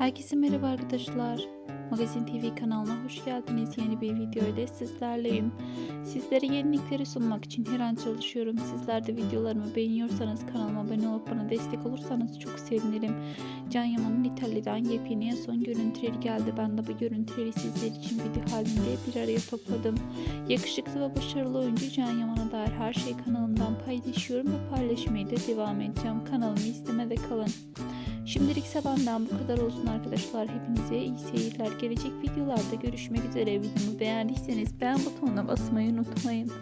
Herkese merhaba arkadaşlar. Magazin TV kanalına hoş geldiniz. Yeni bir video sizlerleyim. Sizlere yenilikleri sunmak için her an çalışıyorum. Sizler de videolarımı beğeniyorsanız kanalıma abone olup bana destek olursanız çok sevinirim. Can Yaman'ın İtalya'dan yepyeni en son görüntüleri geldi. Ben de bu görüntüleri sizler için video halinde bir araya topladım. Yakışıklı ve başarılı oyuncu Can Yaman'a dair her şeyi kanalımdan paylaşıyorum ve paylaşmaya da devam edeceğim. Kanalımı izlemede kalın. Şimdilikse benden bu kadar olsun arkadaşlar. Hepinize iyi seyirler. Gelecek videolarda görüşmek üzere. Videomu beğendiyseniz beğen butonuna basmayı unutmayın.